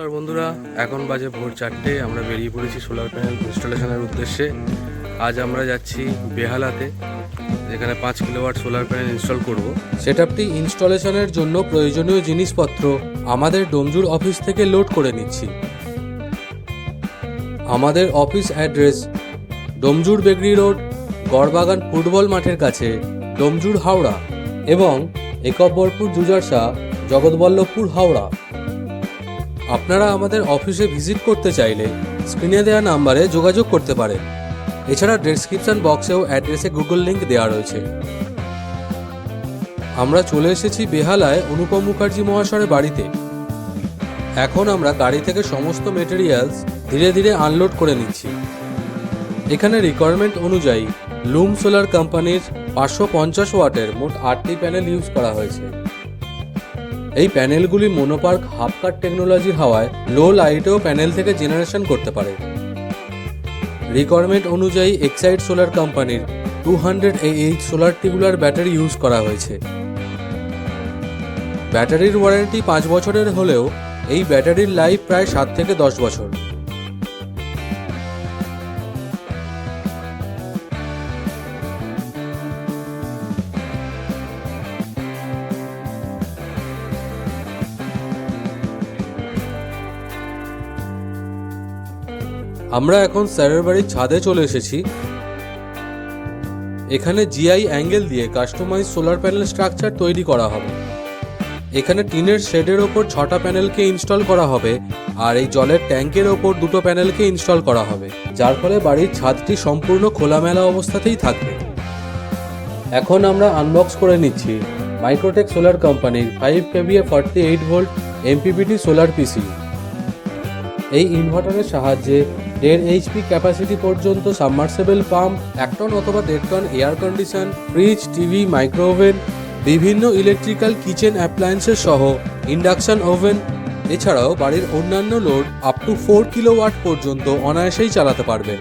নমস্কার বন্ধুরা। এখন বাজে ভোর চারটে, আমরা বেরিয়ে পড়েছি সোলার প্যানেল ইনস্টলেশনের উদ্দেশ্যে। আজ আমরা যাচ্ছি বেহালাতে, যেখানে পাঁচ কিলোওয়াট সোলার প্যানেল ইনস্টল করব। সেটআপটি ইনস্টলেশনের জন্য প্রয়োজনীয় জিনিসপত্র আমাদের ডোমজুর অফিস থেকে লোড করে নিচ্ছি। আমাদের office address, Domjur Begri road, Garbagan football মাঠের কাছে, ডোমজুর হাওড়া এবং একব্বরপুর জুজারশা জগৎবল্লভপুর হাওড়া। আপনারা আমাদের অফিসে ভিজিট করতে চাইলে স্ক্রিনে দেওয়া নাম্বারে যোগাযোগ করতে পারেন এছাড়া ডেসক্রিপশন বক্সেও অ্যাড্রেসে গুগল লিঙ্ক দেওয়া রয়েছে। আমরা চলে এসেছি বেহালায় অনুপম মুখার্জি মহাশয়ের বাড়িতে। এখন আমরা গাড়ি থেকে সমস্ত মেটেরিয়ালস ধীরে ধীরে আনলোড করে নিচ্ছি। এখানে রিকোয়ারমেন্ট অনুযায়ী লুম সোলার কোম্পানির পাঁচশো পঞ্চাশ ওয়াটের মোট আটটি প্যানেল ইউজ করা হয়েছে। এই প্যানেলগুলি মোনোপার্ক হাফ কাট টেকনোলজি হওয়ায় লো লাইটেও প্যানেল থেকে জেনারেশন করতে পারে। রিকোয়ারমেন্ট অনুযায়ী এক্সাইড সোলার কোম্পানির টু হান্ড্রেড এইচ সোলার টিগুলার ব্যাটারি ইউজ করা হয়েছে। ব্যাটারির ওয়ারেন্টি পাঁচ বছরের হলেও এই ব্যাটারির লাইফ প্রায় সাত থেকে দশ বছর। আমরা এখন স্যারের বাড়ির ছাদে চলে এসেছি। এখানে জিআই অ্যাঙ্গেল দিয়ে কাস্টমাইজ সোলার প্যানেল স্ট্রাকচার তৈরি করা হবে। এখানে টিনের শেডের ওপর ছটা প্যানেলকে ইনস্টল করা হবে আর এই জলের ট্যাঙ্কের ওপর দুটো প্যানেলকে ইনস্টল করা হবে, যার ফলে বাড়ির ছাদটি সম্পূর্ণ খোলামেলা অবস্থাতেই থাকবে। এখন আমরা আনবক্স করে নিচ্ছি মাইক্রোটেক সোলার কোম্পানির five KVA forty eight volt MPPT solar PC এই ইনভার্টারের সাহায্যে দেড় এইচপি ক্যাপাসিটি পর্যন্ত সাবমার্সেবল পাম্প এক টন অথবা দেড় ton air condition fridge TV micro oven বিভিন্ন ইলেকট্রিক্যাল কিচেন অ্যাপ্লায়েন্সের সহ ইন্ডাকশন ওভেন এছাড়াও বাড়ির অন্যান্য load up to four kilowatt পর্যন্ত অনায়াসেই চালাতে পারবেন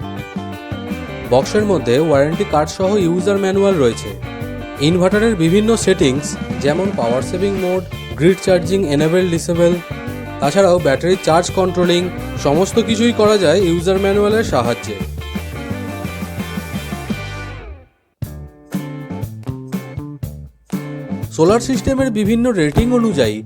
বক্সের মধ্যে ওয়ারেন্টি কার্ড সহ ইউজার ম্যানুয়াল রয়েছে। ইনভার্টারের বিভিন্ন সেটিংস যেমন power saving mode grid charging enable disable তাছাড়াও ব্যাটারি চার্জ কন্ট্রোলিং সমস্ত কিছুই করা যায় ইউজার ম্যানুয়ালের সাহায্যে। সোলার সিস্টেমের বিভিন্ন রেটিং অনুযায়ী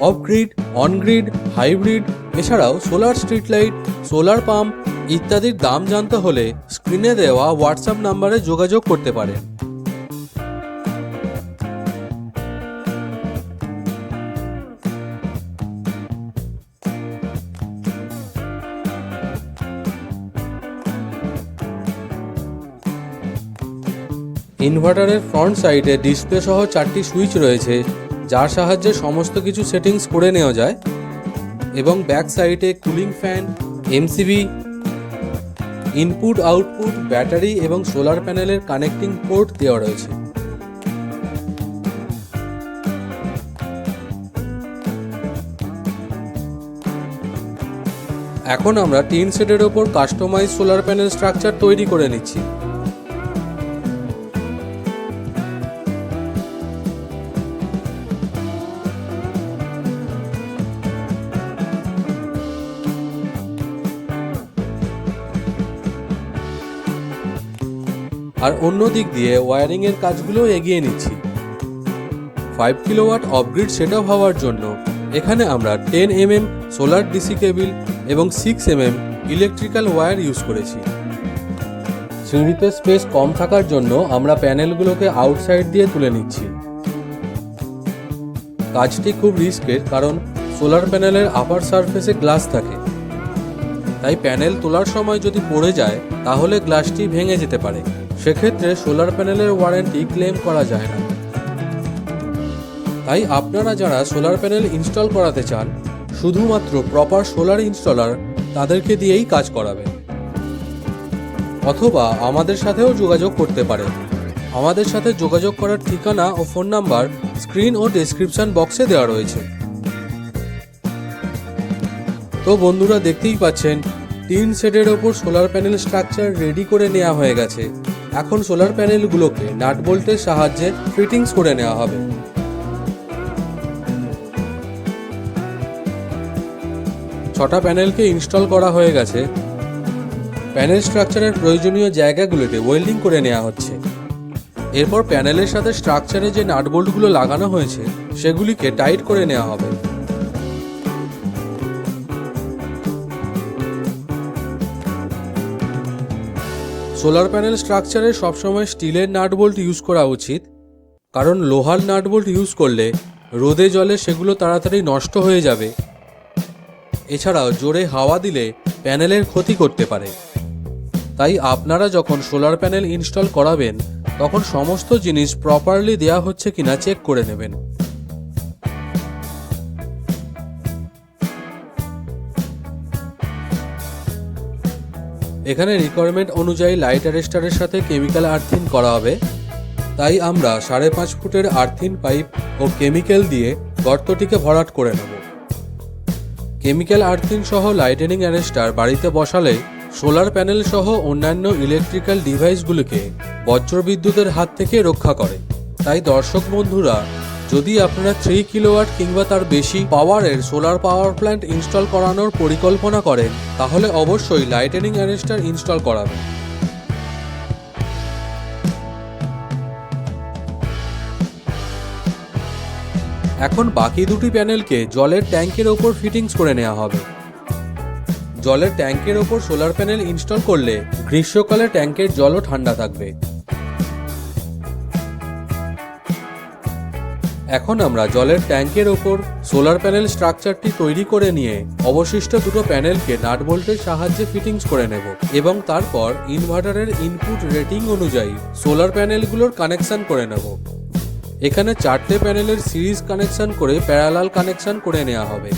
off grid on grid hybrid এছাড়াও solar street light solar pump ইত্যাদির দাম জানতে হলে স্ক্রিনে দেওয়া হোয়াটসঅ্যাপ নাম্বারে যোগাযোগ করতে পারেন। ইনভার্টারের ফ্রন্ট সাইডে ডিসপ্লে সহ চারটি সুইচ রয়েছে, যার সাহায্যে সমস্ত কিছু সেটিংস করে নেওয়া যায়, এবং ব্যাক সাইডে cooling fan, MCB input output battery এবং সোলার প্যানেলের কানেক্টিং পোর্ট দেওয়া রয়েছে। এখন আমরা টিন সেটের ওপর কাস্টমাইজ সোলার প্যানেল স্ট্রাকচার তৈরি করে নিচ্ছি। আর অন্য দিক দিয়ে ওয়্যারিংয়ের কাজগুলো এগিয়ে নিচ্ছি। Five kilowatt off grid set up হওয়ার জন্য এখানে আমরা ten M M solar DC cable এবং six M M electrical wire use করেছি। সিঁড়িতে স্পেস কম থাকার জন্য আমরা প্যানেলগুলোকে আউটসাইড দিয়ে তুলে নিচ্ছি। কাজটি খুব রিস্কের কারণ সোলার প্যানেলের আপার সারফেসে গ্লাস থাকে। তাই প্যানেল তোলার সময় যদি পড়ে যায়, তাহলে গ্লাসটি ভেঙে যেতে পারে। সেক্ষেত্রে সোলার প্যানেলের ওয়ারেন্টি ক্লেম করা যায় না। তাই আপনারা যারা সোলার প্যানেল ইনস্টল করাতে চান, শুধুমাত্র প্রপার সোলার ইনস্টলার তাদেরকে দিয়েই কাজ করাবেন। অথবা আমাদের সাথেও যোগাযোগ করতে পারেন। আমাদের সাথে যোগাযোগ করার ঠিকানা ও ফোন নাম্বার স্ক্রিন ও ডেসক্রিপশন বক্সে দেওয়া রয়েছে। তো বন্ধুরা দেখতেই পাচ্ছেন তিন সেটের ওপর সোলার প্যানেল স্ট্রাকচার রেডি করে নেওয়া হয়ে গেছে। এখন সোলার প্যানেলগুলোকে নাট বোল্টের সাহায্যে ফিটিংস করে নেওয়া হবে। ছটা প্যানেলকে ইনস্টল করা হয়ে গেছে। প্যানেল স্ট্রাকচারের প্রয়োজনীয় জায়গাগুলোতে ওয়েল্ডিং করে নেওয়া হচ্ছে। এরপর প্যানেলের সাথে স্ট্রাকচারে যে নাটবোল্টগুলো লাগানো হয়েছে, সেগুলিকে টাইট করে নেওয়া হবে। সোলার প্যানেল স্ট্রাকচারে সবসময় স্টিলের নাটবোল্ট ইউজ করা উচিত, কারণ লোহার নাটবোল্ট ইউজ করলে রোদে জলে সেগুলো তাড়াতাড়ি নষ্ট হয়ে যাবে। এছাড়াও জোরে হাওয়া দিলে প্যানেলের ক্ষতি করতে পারে। তাই আপনারা যখন সোলার প্যানেল ইনস্টল করাবেন, তখন সমস্ত জিনিস প্রপারলি দেওয়া হচ্ছে কিনা চেক করে নেবেন। এখানে রিকোয়ারমেন্ট অনুযায়ী লাইট অ্যারেস্টারের সাথে কেমিক্যাল আর্থিন করা হবে। তাই আমরা সাড়ে পাঁচ ফুটের আর্থিন পাইপ ও কেমিক্যাল দিয়ে গর্তটিকে ভরাট করে নেব। কেমিক্যাল আর্থিন সহ লাইটেনিং অ্যারেস্টার বাড়িতে বসালে সোলার প্যানেল সহ অন্যান্য ইলেকট্রিক্যাল ডিভাইসগুলিকে বজ্রবিদ্যুতের হাত থেকে রক্ষা করে। তাই দর্শক বন্ধুরা যদি আপনারা থ্রি কিলোওয়াট কিংবা তার বেশি পাওয়ারের সোলার পাওয়ার প্ল্যান্ট ইনস্টল করানোর পরিকল্পনা করেন, তাহলে অবশ্যই লাইটেনিং অ্যারেস্টার ইনস্টল করাবেন। এখন বাকি দুটি প্যানেলকে জলের ট্যাঙ্কের ওপর ফিটিংস করে নেওয়া হবে। জলের ট্যাঙ্কের ওপর সোলার প্যানেল ইনস্টল করলে গ্রীষ্মকালে ট্যাঙ্কের জলও ঠান্ডা থাকবে। এখন আমরা জলের ট্যাঙ্কের ওপর সোলার প্যানেল স্ট্রাকচারটি তৈরি করে নিয়ে অবশিষ্ট দুটো প্যানেলকে নাট বোল্টের সাহায্যে ফিটিংস করে নেব এবং তারপর ইনভার্টারের ইনপুট রেটিং অনুযায়ী সোলার প্যানেলগুলোর কানেকশন করে নেব। এখানে চারটে প্যানেলের সিরিজ কানেকশন করে প্যারালাল কানেকশন করে নেওয়া হবে।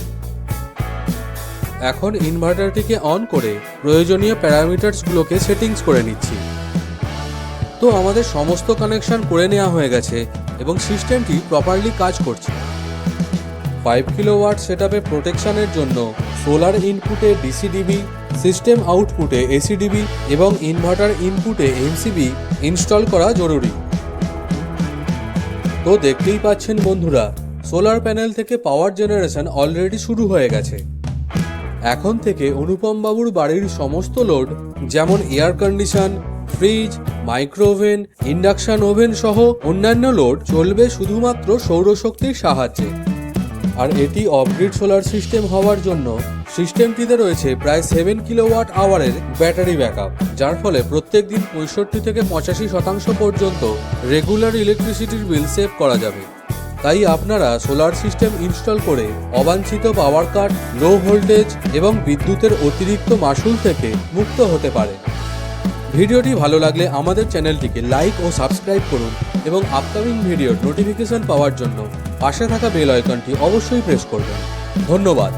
এখন ইনভার্টারটিকে অন করে প্রয়োজনীয় প্যারামিটার্সগুলোকে সেটিংস করে নিচ্ছি। তো আমাদের সমস্ত কানেকশন করে নেওয়া হয়ে গেছে। এবং সিস্টেমটি প্রপারলি কাজ করছে। ফাইভ কিলো ওয়াট সেট আপে প্রোটেকশনের জন্য সোলার ইনপুটে ডিসিডিবি সিস্টেম আউটপুটে এসিডিবি এবং ইনভার্টার ইনপুটে এমসিবি ইনস্টল করা জরুরি। তো দেখতেই পাচ্ছেন বন্ধুরা সোলার প্যানেল থেকে পাওয়ার জেনারেশন অলরেডি শুরু হয়ে গেছে। এখন থেকে অনুপম বাবুর বাড়ির সমস্ত লোড যেমন air condition fridge, micro oven, induction oven সহ অন্যান্য লোড চলবে শুধুমাত্র সৌরশক্তির সাহায্যে। আর এটি অফগ্রিড সোলার সিস্টেম হওয়ার জন্য সিস্টেমটিতে রয়েছে প্রায় সেভেন কিলোওয়াট আওয়ারের ব্যাটারি ব্যাকআপ যার ফলে প্রত্যেক দিন পঁয়ষট্টি থেকে পঁচাশি শতাংশ পর্যন্ত রেগুলার ইলেকট্রিসিটির বিল সেভ করা যাবে। তাই আপনারা সোলার সিস্টেম ইনস্টল করে অবাঞ্ছিত পাওয়ার কাট লো ভোল্টেজ এবং বিদ্যুতের অতিরিক্ত মাসুল থেকে মুক্ত হতে পারে ভিডিওটি ভালো লাগলে আমাদের চ্যানেলটিকে লাইক ও সাবস্ক্রাইব করুন এবং আপকামিং ভিডিওর নোটিফিকেশন পাওয়ার জন্য পাশে থাকা বেল আইকনটি অবশ্যই প্রেস করবেন। ধন্যবাদ।